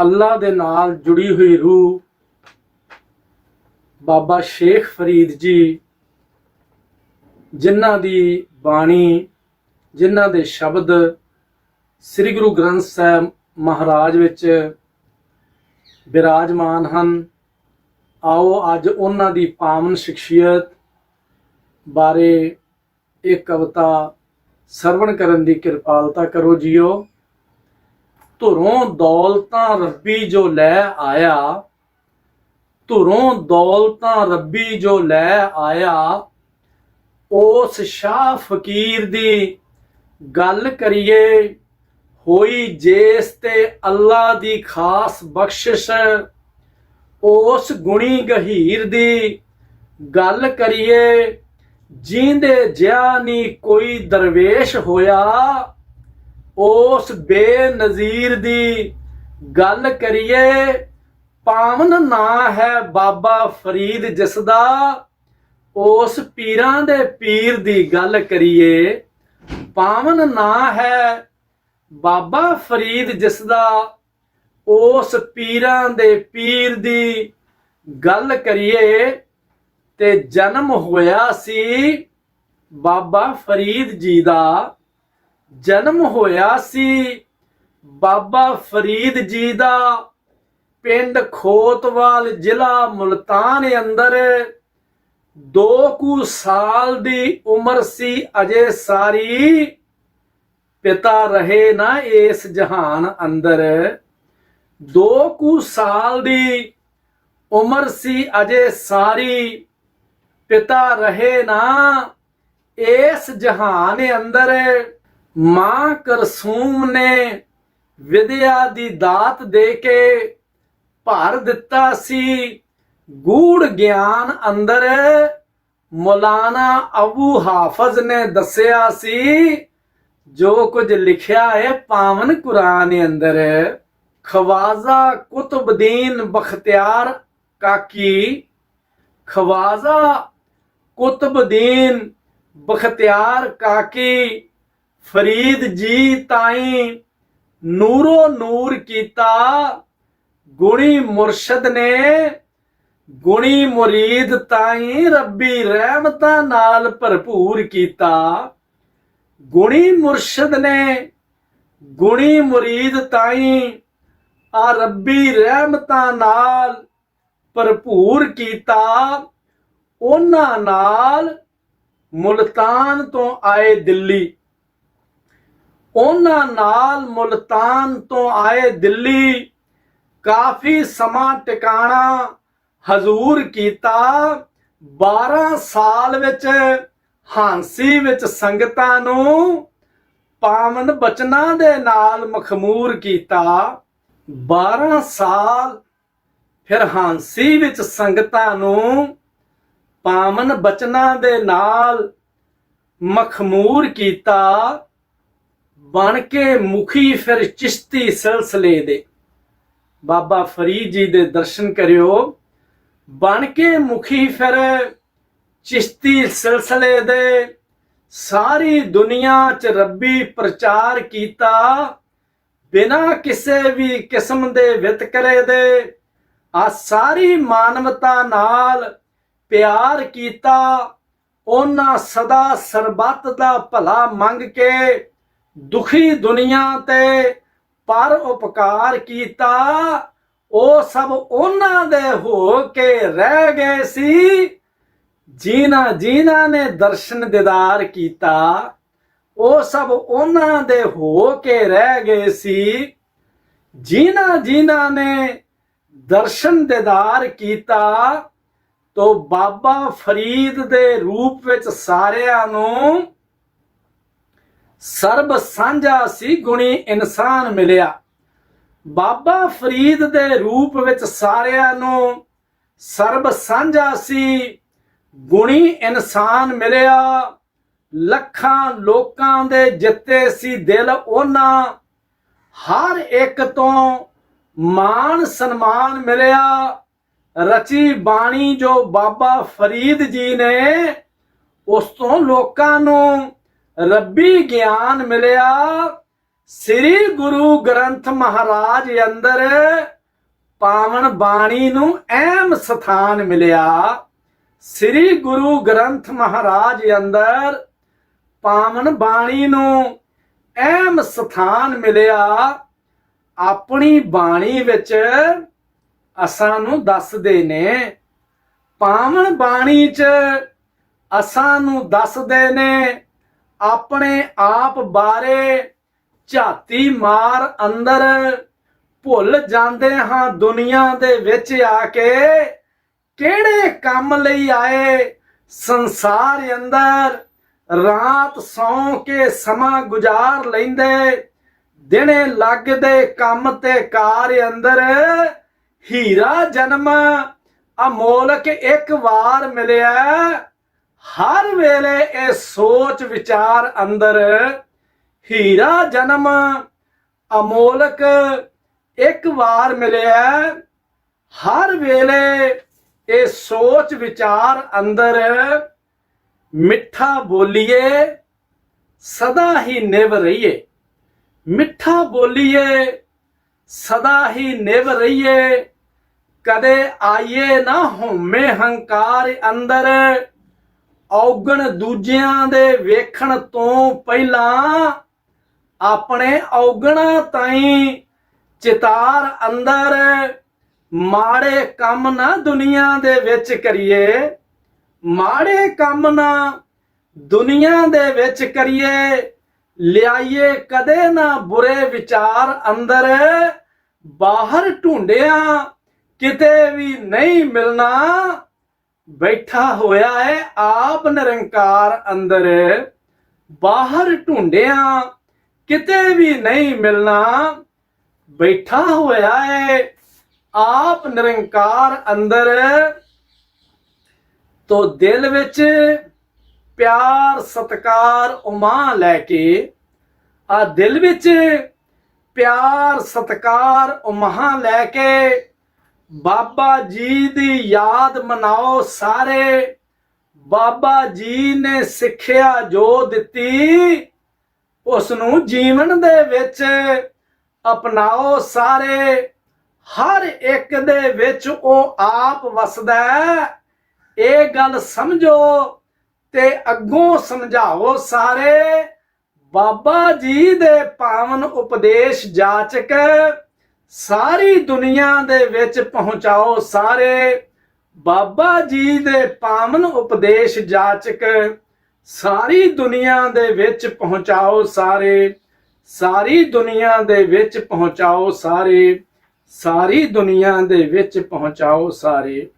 ਅੱਲਾ ਦੇ ਨਾਲ ਜੁੜੀ ਹੋਈ ਰੂਹ। ਬਾਬਾ ਸ਼ੇਖ ਫਰੀਦ ਜੀ, ਜਿਨ੍ਹਾਂ ਦੀ ਬਾਣੀ, ਜਿਨ੍ਹਾਂ ਦੇ ਸ਼ਬਦ ਸ੍ਰੀ ਗੁਰੂ ਗ੍ਰੰਥ ਸਾਹਿਬ ਮਹਾਰਾਜ ਵਿੱਚ ਬਿਰਾਜਮਾਨ ਹਨ। ਆਓ ਅੱਜ ਉਹਨਾਂ ਦੀ ਪਾਵਨ ਸ਼ਖਸੀਅਤ ਬਾਰੇ ਇੱਕ ਕਵਿਤਾ ਸਰਵਣ ਕਰਨ ਦੀ ਕਿਰਪਾਲਤਾ ਕਰੋ ਜੀਓ। ਧੁਰੋਂ ਦੌਲਤਾਂ ਰੱਬੀ ਜੋ ਲੈ ਆਇਆ, ਧੁਰੋਂ ਦੌਲਤਾਂ ਰੱਬੀ ਜੋ ਲੈ ਆਇਆ, ਉਸ ਸ਼ਾਹ ਫਕੀਰ ਦੀ ਗੱਲ ਕਰੀਏ, ਹੋਈ ਜੇਸ ਤੇ ਅੱਲਾ ਦੀ ਖਾਸ ਬਖਸ਼ਿਸ਼, ਉਸ ਗੁਣੀ ਗਹੀਰ ਦੀ ਗੱਲ ਕਰੀਏ, ਜੀਂਦੇ ਜਿਆ ਨਹੀਂ ਕੋਈ ਦਰਵੇਸ਼ ਹੋਇਆ ਉਸ ਬੇਨਜ਼ੀਰ ਦੀ ਗੱਲ ਕਰੀਏ, ਪਾਵਨ ਨਾਂ ਹੈ ਬਾਬਾ ਫਰੀਦ ਜਿਸ ਦਾ, ਉਸ ਪੀਰਾਂ ਦੇ ਪੀਰ ਦੀ ਗੱਲ ਕਰੀਏ, ਪਾਵਨ ਨਾਂ ਹੈ ਬਾਬਾ ਫਰੀਦ ਜਿਸ ਦਾ, ਉਸ ਪੀਰਾਂ ਦੇ ਪੀਰ ਦੀ ਗੱਲ ਕਰੀਏ, ਤੇ ਜਨਮ ਹੋਇਆ ਸੀ ਬਾਬਾ ਫਰੀਦ ਜੀ ਦਾ। ਜਨਮ ਹੋਇਆ ਸੀ ਬਾਬਾ ਫਰੀਦ ਜੀ ਦਾ, ਪਿੰਡ ਖੋਤਵਾਲ ਜ਼ਿਲ੍ਹਾ ਮੁਲਤਾਨ ਅੰਦਰ। ਦੋ ਕੁ ਸਾਲ ਦੀ ਉਮਰ ਸੀ, ਅਜੇ ਸਾਰੀ ਪਿਤਾ ਰਹੇ ਨਾ ਇਸ ਜਹਾਨ ਅੰਦਰ। ਦੋ ਕੁ ਸਾਲ ਦੀ ਉਮਰ ਸੀ, ਅਜੇ ਸਾਰੀ ਪਿਤਾ ਰਹੇ ਨਾ ਇਸ ਜਹਾਨ ਅੰਦਰ। ਮਾਂ ਕਰਸੂਮ ਨੇ ਵਿਦਿਆ ਦੀ ਦਾਤ ਦੇ ਕੇ ਭਰ ਦਿੱਤਾ ਸੀ। ਗੂੜ ਗਿਆਨ ਅੰਦਰ ਮੌਲਾਨਾ ਅਬੂ ਹਾਫਜ਼ ਨੇ ਦੱਸਿਆ ਸੀ, ਜੋ ਕੁਝ ਲਿਖਿਆ ਹੈ ਪਾਵਨ ਕੁਰਾਨ ਅੰਦਰ। ਖਵਾਜ਼ਾ ਕੁਤਬਦੀਨ ਬਖਤਿਆਰ ਕਾਕੀ, ਖਵਾਜ਼ਾ ਕੁਤਬਦੀਨ ਬਖਤਿਆਰ ਕਾਕੀ ਫਰੀਦ ਜੀ ਤਾਈ ਨੂਰੋ ਨੂਰ ਕੀਤਾ। ਗੁਣੀ ਮੁਰਸ਼ਦ ਨੇ, ਗੁਣੀ ਮੁਰੀਦ ਤਾਈ ਰੱਬੀ ਰਹਿਮਤਾਂ ਨਾਲ ਭਰਪੂਰ ਕੀਤਾ। ਗੁਣੀ ਮੁਰਸ਼ਦ ਨੇ, ਗੁਣੀ ਮੁਰੀਦ ਤਾਈ ਆ ਰੱਬੀ ਰਹਿਮਤਾਂ ਨਾਲ ਭਰਪੂਰ ਕੀਤਾ। ਉਹਨਾਂ ਨਾਲ ਮੁਲਤਾਨ ਤੋਂ ਆਏ ਦਿੱਲੀ। ਉਹਨਾਂ ਨਾਲ ਮੁਲਤਾਨ ਤੋਂ ਆਏ ਦਿੱਲੀ ਕਾਫੀ ਸਮਾਂ ਟਿਕਾਣਾ ਹਜ਼ੂਰ ਕੀਤਾ। 12 ਸਾਲ ਵਿੱਚ ਹਾਂਸੀ ਵਿੱਚ ਸੰਗਤਾਂ ਨੂੰ ਪਾਵਨ ਬਚਨਾਂ ਦੇ ਨਾਲ ਮਖਮੂਰ ਕੀਤਾ। 12 ਸਾਲ ਫਿਰ ਹਾਂਸੀ ਵਿੱਚ ਸੰਗਤਾਂ ਨੂੰ ਪਾਵਨ ਬਚਨਾਂ ਦੇ ਨਾਲ ਮਖਮੂਰ ਕੀਤਾ। ਬਣ ਕੇ ਮੁਖੀ ਫਿਰ ਚਿਸ਼ਤੀ ਸਿਲਸਿਲੇ ਦੇ। ਬਾਬਾ ਫਰੀਦ ਜੀ ਦੇ ਦਰਸ਼ਨ ਕਰਿਓ। ਬਣ ਕੇ ਮੁਖੀ ਫਿਰ ਚਿਸ਼ਤੀ ਸਿਲਸਿਲੇ ਦੇ। ਸਾਰੀ ਦੁਨੀਆ 'ਚ ਰੱਬੀ ਪ੍ਰਚਾਰ ਕੀਤਾ। ਬਿਨਾਂ ਕਿਸੇ ਵੀ ਕਿਸਮ ਦੇ ਵਿਤਕਰੇ ਦੇ। ਆ ਸਾਰੀ ਮਾਨਵਤਾ ਨਾਲ ਪਿਆਰ ਕੀਤਾ। ਉਹਨਾਂ ਸਦਾ ਸਰਬੱਤ ਦਾ ਭਲਾ ਮੰਗ ਕੇ ਦੁਖੀ ਦੁਨੀਆ ਤੇ ਪਰ ਉਪਕਾਰ ਕੀਤਾ, ਉਹ ਸਭ ਉਹਨਾਂ ਦੇ ਹੋ ਕੇ ਰਹਿ ਗਏ ਸੀ ਜਿਨ੍ਹਾਂ ਜਿਨ੍ਹਾਂ ਨੇ ਦਰਸ਼ਨ ਦਿਦਾਰ ਕੀਤਾ, ਉਹ ਸਭ ਉਹਨਾਂ ਦੇ ਹੋ ਕੇ ਰਹਿ ਗਏ ਸੀ। ਜਿਨ੍ਹਾਂ ਜਿਨ੍ਹਾਂ ਨੇ ਦਰਸ਼ਨ ਦਿਦਾਰ ਕੀਤਾ, ਤੋ ਬਾਬਾ ਫਰੀਦ ਦੇ ਰੂਪ ਵਿੱਚ ਸਾਰਿਆਂ ਨੂੰ ਸਰਬ ਸਾਂਝਾ ਸੀ ਗੁਣੀ ਇਨਸਾਨ ਮਿਲਿਆ। ਬਾਬਾ ਫਰੀਦ ਦੇ ਰੂਪ ਵਿੱਚ ਸਾਰਿਆਂ ਨੂੰ ਸਰਬ ਸਾਂਝਾ ਸੀ, ਗੁਣੀ ਇਨਸਾਨ ਮਿਲਿਆ। ਲੱਖਾਂ ਲੋਕਾਂ ਦੇ ਜਿੱਤੇ ਸੀ ਦਿਲ ਉਹਨਾਂ। ਹਰ ਇੱਕ ਤੋਂ ਮਾਣ ਸਨਮਾਨ ਮਿਲਿਆ। ਰਚੀ ਬਾਣੀ ਜੋ ਬਾਬਾ ਫਰੀਦ ਜੀ ਨੇ, ਉਸ ਤੋਂ ਲੋਕਾਂ ਨੂੰ ਰੱਬੀ ਗਿਆਨ ਮਿਲਿਆ ਸ੍ਰੀ ਗੁਰੂ ਗ੍ਰੰਥ ਮਹਾਰਾਜ ਅੰਦਰ ਪਾਵਨ ਬਾਣੀ ਨੂੰ ਅਹਿਮ ਸਥਾਨ ਮਿਲਿਆ। ਸ੍ਰੀ ਗੁਰੂ ਗ੍ਰੰਥ ਮਹਾਰਾਜ ਅੰਦਰ ਪਾਵਨ ਬਾਣੀ ਨੂੰ ਅਹਿਮ ਸਥਾਨ ਮਿਲਿਆ। ਆਪਣੀ ਬਾਣੀ ਵਿੱਚ ਅਸਾਂ ਨੂੰ ਦੱਸਦੇ ਨੇ, ਪਾਵਨ ਬਾਣੀ 'ਚ ਅਸਾਂ ਨੂੰ ਦੱਸਦੇ ਨੇ ਆਪਣੇ ਆਪ ਬਾਰੇ ਝਾਤੀ ਮਾਰ ਅੰਦਰ ਭੁੱਲ ਜਾਂਦੇ ਹਾਂ ਦੁਨੀਆ ਦੇ ਵਿੱਚ ਆ ਕੇ। ਕਿਹੜੇ ਕੰਮ ਲਈ ਆਏ ਸੰਸਾਰ ਅੰਦਰ? ਰਾਤ ਸੌਂ ਕੇ ਸਮਾਂ ਗੁਜ਼ਾਰ ਲੈਂਦੇ, ਦਿਨੇ ਲੱਗਦੇ ਕੰਮ ਤੇ ਕਾਰ ਅੰਦਰ। ਹੀਰਾ ਜਨਮ, ਅਮੋਲਕ ਇੱਕ ਵਾਰ ਮਿਲਿਆ। ਹਰ ਵੇਲੇ ਇਹ ਸੋਚ ਵਿਚਾਰ ਅੰਦਰ ਹੀਰਾ ਜਨਮ, ਅਮੋਲਕ ਇੱਕ ਵਾਰ ਮਿਲਿਆ। ਹਰ ਵੇਲੇ ਇਹ ਸੋਚ ਵਿਚਾਰ ਅੰਦਰ ਮਿੱਠਾ ਬੋਲੀਏ, ਸਦਾ ਹੀ ਨਿਵ ਰਹੀਏ। ਮਿੱਠਾ ਬੋਲੀਏ, ਸਦਾ ਹੀ ਨਿਵ ਰਹੀਏ। ਕਦੇ ਆਈਏ ਨਾ ਹੋਮੇ ਹੰਕਾਰ ਅੰਦਰ ਔਗਣ ਦੂਜਿਆਂ ਦੇ ਵੇਖਣ ਤੋਂ ਪਹਿਲਾਂ ਆਪਣੇ ਔਗਣਾ ਤਾਈਂ ਚਿਤਾਰ ਅੰਦਰ ਮਾੜੇ ਕੰਮ ਨਾ ਦੁਨੀਆ ਦੇ ਵਿੱਚ ਕਰੀਏ। ਮਾੜੇ ਕੰਮ ਨਾ ਦੁਨੀਆ ਦੇ ਵਿੱਚ ਕਰੀਏ। ਲਿਆਈਏ ਕਦੇ ਨਾ ਬੁਰੇ ਵਿਚਾਰ ਅੰਦਰ। ਬਾਹਰ ਢੂੰਡਿਆ ਕਿਤੇ ਵੀ ਨਹੀਂ ਮਿਲਣਾ। ਬੈਠਾ ਹੋਇਆ ਹੈ ਆਪ ਨਿਰੰਕਾਰ ਅੰਦਰ। ਬਾਹਰ ਢੂੰਡਿਆ ਕਿਤੇ ਵੀ ਨਹੀਂ ਮਿਲਣਾ। ਬੈਠਾ ਹੋਇਆ ਹੈ ਆਪ ਨਿਰੰਕਾਰ ਅੰਦਰ। ਤੋ ਦਿਲ ਵਿੱਚ ਪਿਆਰ, ਸਤਕਾਰ ਉਮਾ ਲੈ ਕੇ ਆ ਦਿਲ ਵਿੱਚ ਪਿਆਰ, ਸਤਕਾਰ ਉਮਾ ਲੈ ਕੇ ਬਾਬਾ ਜੀ ਦੀ ਯਾਦ ਮਨਾਓ ਸਾਰੇ। ਬਾਬਾ ਜੀ ਨੇ ਸਿੱਖਿਆ ਜੋ ਦਿੱਤੀ, ਉਸ ਨੂੰ ਜੀਵਨ ਦੇ ਵਿੱਚ ਅਪਣਾਓ ਸਾਰੇ। ਹਰ ਇੱਕ ਦੇ ਵਿੱਚ ਉਹ ਆਪ ਵਸਦਾ ਇਹ ਗੱਲ ਸਮਝੋ ਤੇ ਅੱਗੋਂ ਸਮਝਾਓ ਸਾਰੇ। ਬਾਬਾ ਜੀ ਦੇ ਪਾਵਨ ਉਪਦੇਸ਼ ਜਾਚਕ ਸਾਰੀ ਦੁਨੀਆ ਦੇ ਵਿੱਚ ਪਹੁੰਚਾਓ, ਸਾਰੇ ਬਾਬਾ ਜੀ ਦੇ ਪਾਵਨ ਉਪਦੇਸ਼ ਜਾਚਕ, ਸਾਰੀ ਦੁਨੀਆ ਦੇ ਵਿੱਚ ਪਹੁੰਚਾਓ, ਸਾਰੇ, ਸਾਰੀ ਦੁਨੀਆ ਦੇ ਵਿੱਚ ਪਹੁੰਚਾਓ, ਸਾਰੇ, ਸਾਰੀ ਦੁਨੀਆ ਦੇ ਵਿੱਚ ਪਹੁੰਚਾਓ, ਸਾਰੇ।